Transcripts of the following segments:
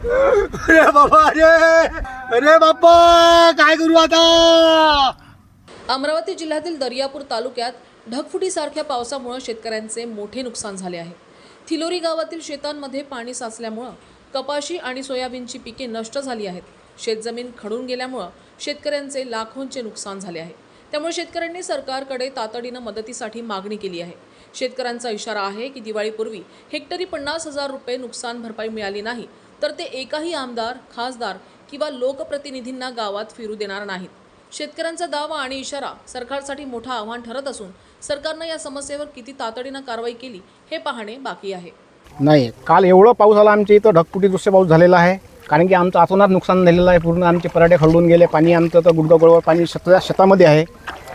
अरे बाबा अरे अरे बाप्पा काय करू आता? अमरावती जिल्ह्यातील दर्यापूर तालुक्यात ढगफुटीसारख्या पावसामुळे शेतकऱ्यांचे मोठे नुकसान झाले आहे. थिलोरी गावातील शेतांमध्ये पाणी साचल्यामुळं कपाशी आणि सोयाबीनची पिके नष्ट झाली आहेत. शेतजमीन खडून गेल्यामुळं शेतकऱ्यांचे लाखोंचे नुकसान झाले आहे. त्यामुळे शेतकऱ्यांनी सरकारकडे तातडीनं मदतीसाठी मागणी केली आहे. शेतकऱ्यांचा इशारा आहे की दिवाळीपूर्वी हेक्टरी पन्नास हजार रुपये नुकसान भरपाई मिळाली नाही तर ते एकाही आमदार खासदार किंवा लोकप्रतिनिधींना गावात फिरू देणार नाहीत. शेतकऱ्यांचा दावा आणि इशारा सरकारसाठी मोठं आव्हान ठरत असून सरकारनं या समस्येवर किती तातडीनं कारवाई केली हे पाहणे बाकी आहे. नाही काल एवढं पाऊस आला आमच्या इथं ढगफुटी दृश्य पाऊस झालेला आहे. कारण की आमचं अतोनात नुकसान झालेलं आहे पूर्ण आमचे पराठे खरडून गेले पाणी आमचं तर गुडगावगडवर पाणी शेता शेतामध्ये आहे.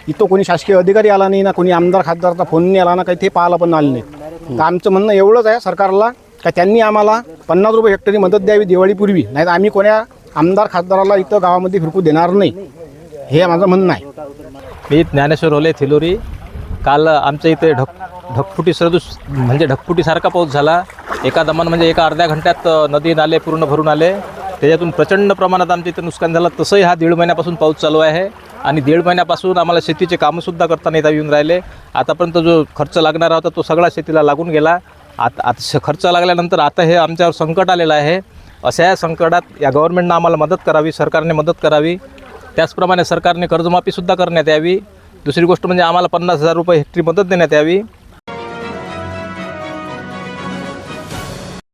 इथं कोणी शासकीय अधिकारी आला नाही ना कोणी आमदार खासदारचा फोन नाही आला ना काही ते पाहायला पण आलं नाही तर आमचं म्हणणं एवढंच आहे सरकारला का त्यांनी आम्हाला पन्नास रुपये हेक्टरी मदत द्यावी दिवाळीपूर्वी. नाही तर आम्ही कोण्या आमदार खासदाराला इथं गावामध्ये फिरकू देणार नाही. हे माझं म्हणणं आहे. मी ज्ञानेश्वर ओले थिलोरी. काल आमच्या इथे ढक ढकफुटी सरदूस म्हणजे ढकफुटीसारखा पाऊस झाला. एका दमान म्हणजे एका अर्ध्या घंट्यात नदी नाले पूर्ण भरून आले. त्याच्यातून प्रचंड प्रमाणात आमच्या इथं नुकसान झालं. तसंही हा दीड महिन्यापासून पाऊस चालू आहे आणि दीड महिन्यापासून आम्हाला शेतीचे कामंसुद्धा करता नाही येऊन राहिले. आतापर्यंत जो खर्च लागणारा होता तो सगळा शेतीला लागून गेला. आता आता श- खर्च लागल्यानंतर आता हे आमच्यावर संकट आलेलं आहे. अशा या संकटात या गव्हर्नमेंटनं आम्हाला मदत करावी सरकारने मदत करावी. त्याचप्रमाणे सरकारने कर्जमाफीसुद्धा करण्यात यावी. दुसरी गोष्ट म्हणजे आम्हाला पन्नास हजार रुपये हेक्टरी मदत देण्यात यावी.